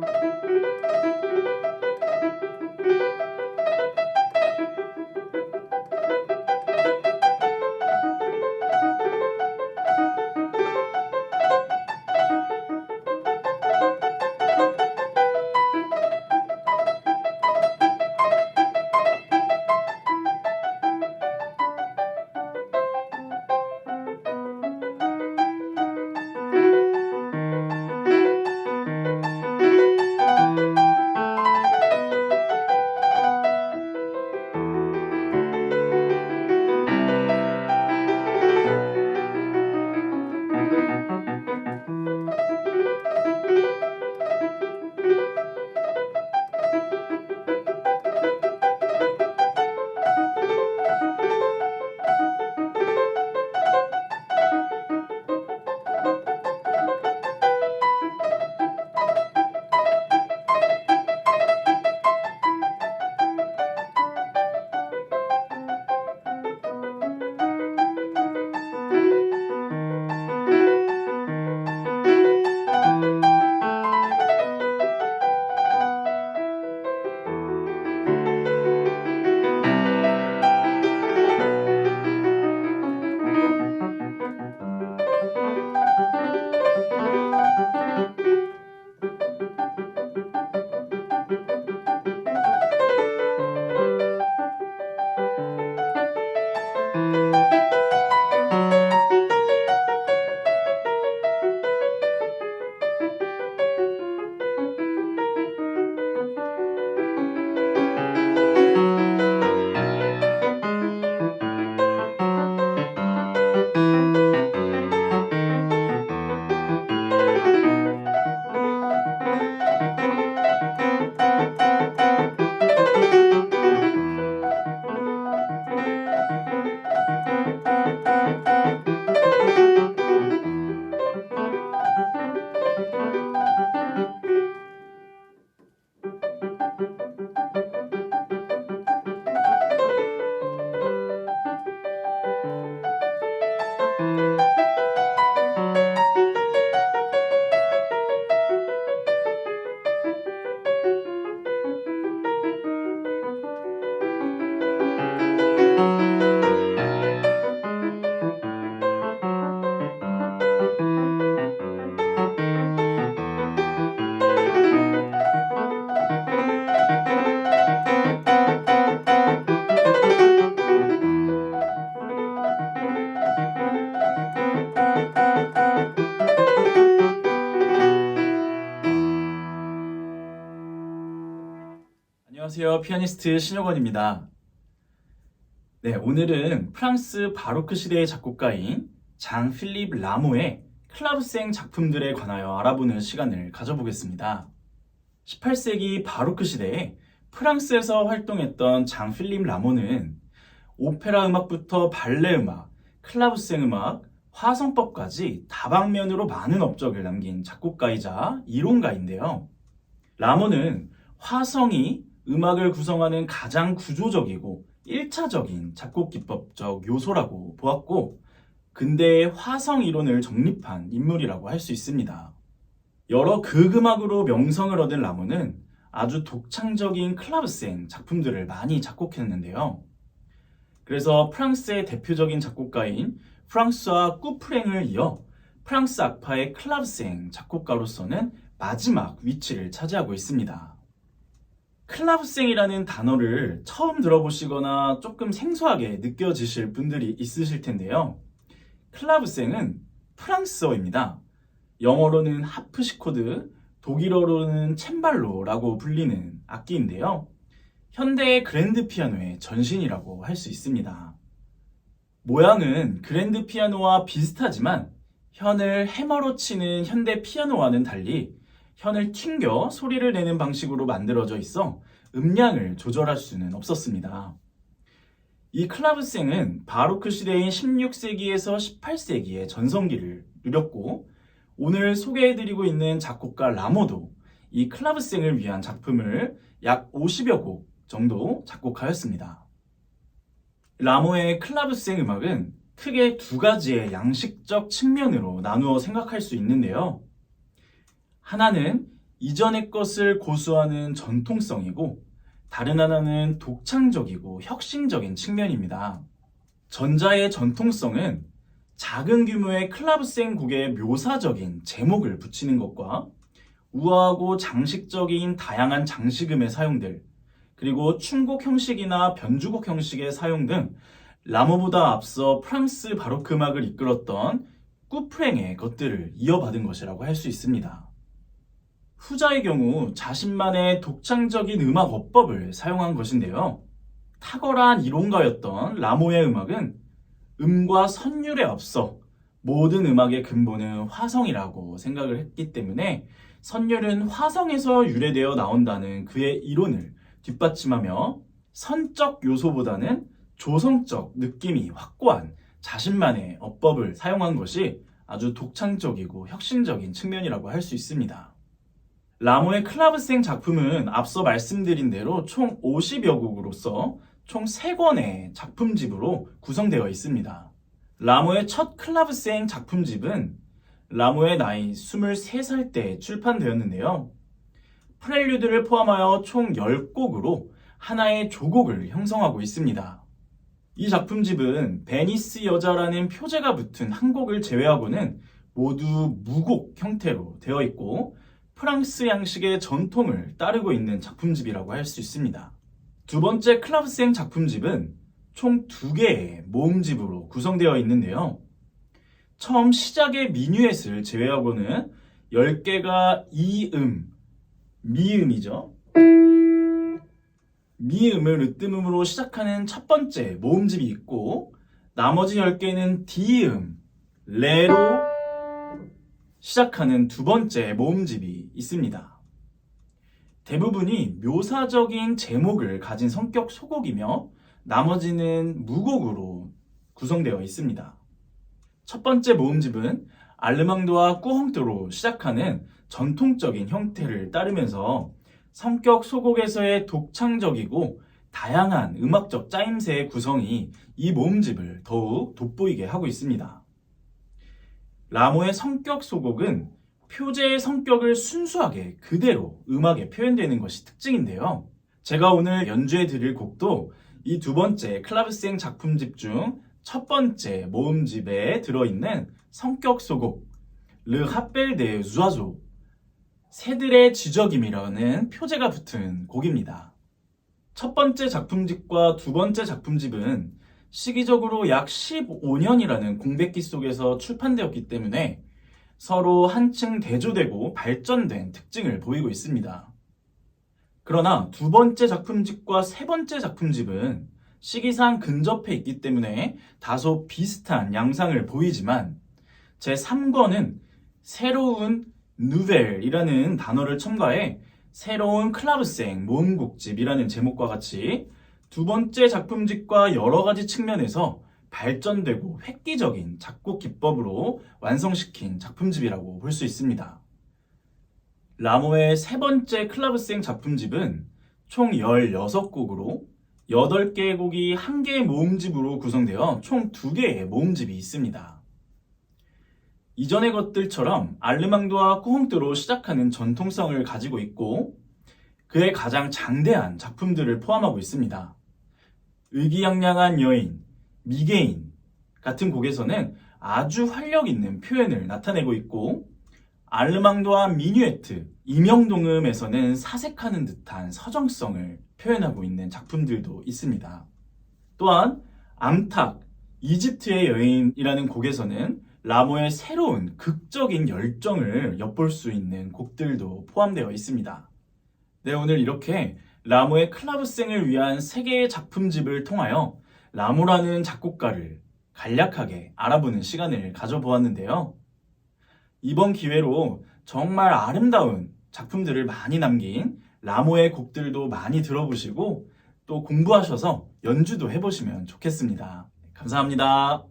Música 안녕하세요. 피아니스트 신혁원입니다. 네, 오늘은 프랑스 바로크 시대의 작곡가인 장 필립 라모의 클라브생 작품들에 관하여 알아보는 시간을 가져보겠습니다. 18세기 바로크 시대에 프랑스에서 활동했던 장 필립 라모는 오페라 음악부터 발레 음악, 클라브생 음악, 화성법까지 다방면으로 많은 업적을 남긴 작곡가이자 이론가인데요. 라모는 화성이 음악을 구성하는 가장 구조적이고 1차적인 작곡 기법적 요소라고 보았고 근대의 화성 이론을 정립한 인물이라고 할 수 있습니다. 여러 극음악으로 명성을 얻은 라모는 아주 독창적인 클라브생 작품들을 많이 작곡했는데요. 그래서 프랑스의 대표적인 작곡가인 프랑스와 꾸프랭을 이어 프랑스 악파의 클라브생 작곡가로서는 마지막 위치를 차지하고 있습니다. 클라브생이라는 단어를 처음 들어보시거나 조금 생소하게 느껴지실 분들이 있으실 텐데요. 클라브생은 프랑스어입니다. 영어로는 하프시코드, 독일어로는 챔발로라고 불리는 악기인데요. 현대의 그랜드 피아노의 전신이라고 할 수 있습니다. 모양은 그랜드 피아노와 비슷하지만 현을 해머로 치는 현대 피아노와는 달리 현을 튕겨 소리를 내는 방식으로 만들어져 있어 음량을 조절할 수는 없었습니다. 이 클라브생은 바로크 시대인 16세기에서 18세기의 전성기를 누렸고 오늘 소개해드리고 있는 작곡가 라모도 이 클라브생을 위한 작품을 약 50여 곡 정도 작곡하였습니다. 라모의 클라브생 음악은 크게 두 가지의 양식적 측면으로 나누어 생각할 수 있는데요. 하나는 이전의 것을 고수하는 전통성이고 다른 하나는 독창적이고 혁신적인 측면입니다. 전자의 전통성은 작은 규모의 클라브생 곡에 묘사적인 제목을 붙이는 것과 우아하고 장식적인 다양한 장식음의 사용들, 그리고 춤곡 형식이나 변주곡 형식의 사용 등 라모보다 앞서 프랑스 바로크 음악을 이끌었던 꾸프랭의 것들을 이어받은 것이라고 할 수 있습니다. 후자의 경우 자신만의 독창적인 음악 어법을 사용한 것인데요. 탁월한 이론가였던 라모의 음악은 음과 선율에 앞서 모든 음악의 근본은 화성이라고 생각을 했기 때문에 선율은 화성에서 유래되어 나온다는 그의 이론을 뒷받침하며 선적 요소보다는 조성적 느낌이 확고한 자신만의 어법을 사용한 것이 아주 독창적이고 혁신적인 측면이라고 할 수 있습니다. 라모의 클라브생 작품은 앞서 말씀드린 대로 총 50여 곡으로서 총 3권의 작품집으로 구성되어 있습니다. 라모의 첫 클라브생 작품집은 라모의 나이 23살 때 출판되었는데요. 프렐류드를 포함하여 총 10곡으로 하나의 조곡을 형성하고 있습니다. 이 작품집은 베니스 여자라는 표제가 붙은 한 곡을 제외하고는 모두 무곡 형태로 되어 있고 프랑스 양식의 전통을 따르고 있는 작품집이라고 할 수 있습니다. 두 번째 클라브생 작품집은 총 두 개의 모음집으로 구성되어 있는데요. 처음 시작의 미뉴엣을 제외하고는 10개가 이음, 미음이죠. 미음을 으뜸음으로 시작하는 첫 번째 모음집이 있고 나머지 10개는 디음, 레로 시작하는 두 번째 모음집이 있습니다. 대부분이 묘사적인 제목을 가진 성격 소곡이며 나머지는 무곡으로 구성되어 있습니다. 첫 번째 모음집은 알르망도와 꾸헝트로 시작하는 전통적인 형태를 따르면서 성격 소곡에서의 독창적이고 다양한 음악적 짜임새의 구성이 이 모음집을 더욱 돋보이게 하고 있습니다. 라모의 성격 소곡은 표제의 성격을 순수하게 그대로 음악에 표현되는 것이 특징인데요. 제가 오늘 연주해 드릴 곡도 이 두 번째 클라브생 작품집 중 첫 번째 모음집에 들어있는 성격 소곡 르 하벨 데 주아조 새들의 지적임이라는 표제가 붙은 곡입니다. 첫 번째 작품집과 두 번째 작품집은 시기적으로 약 15년이라는 공백기 속에서 출판되었기 때문에 서로 한층 대조되고 발전된 특징을 보이고 있습니다. 그러나 두 번째 작품집과 세 번째 작품집은 시기상 근접해 있기 때문에 다소 비슷한 양상을 보이지만 제 3권은 새로운 누벨이라는 단어를 첨가해 새로운 클라브생 모음곡집이라는 제목과 같이 두 번째 작품집과 여러 가지 측면에서 발전되고 획기적인 작곡 기법으로 완성시킨 작품집이라고 볼 수 있습니다. 라모의 세 번째 클라브생 작품집은 총 16곡으로 8개의 곡이 한 개의 모음집으로 구성되어 총 2개의 모음집이 있습니다. 이전의 것들처럼 알르망도와 꾸홍뜨로 시작하는 전통성을 가지고 있고 그의 가장 장대한 작품들을 포함하고 있습니다. 의기양양한 여인, 미개인 같은 곡에서는 아주 활력 있는 표현을 나타내고 있고 알르망도와 미뉴에트, 임영동음에서는 사색하는 듯한 서정성을 표현하고 있는 작품들도 있습니다. 또한 암탉, 이집트의 여인이라는 곡에서는 라모의 새로운 극적인 열정을 엿볼 수 있는 곡들도 포함되어 있습니다. 네, 오늘 이렇게 라모의 클라브생을 위한 세 개의 작품집을 통하여 라모라는 작곡가를 간략하게 알아보는 시간을 가져보았는데요. 이번 기회로 정말 아름다운 작품들을 많이 남긴 라모의 곡들도 많이 들어보시고 또 공부하셔서 연주도 해보시면 좋겠습니다. 감사합니다.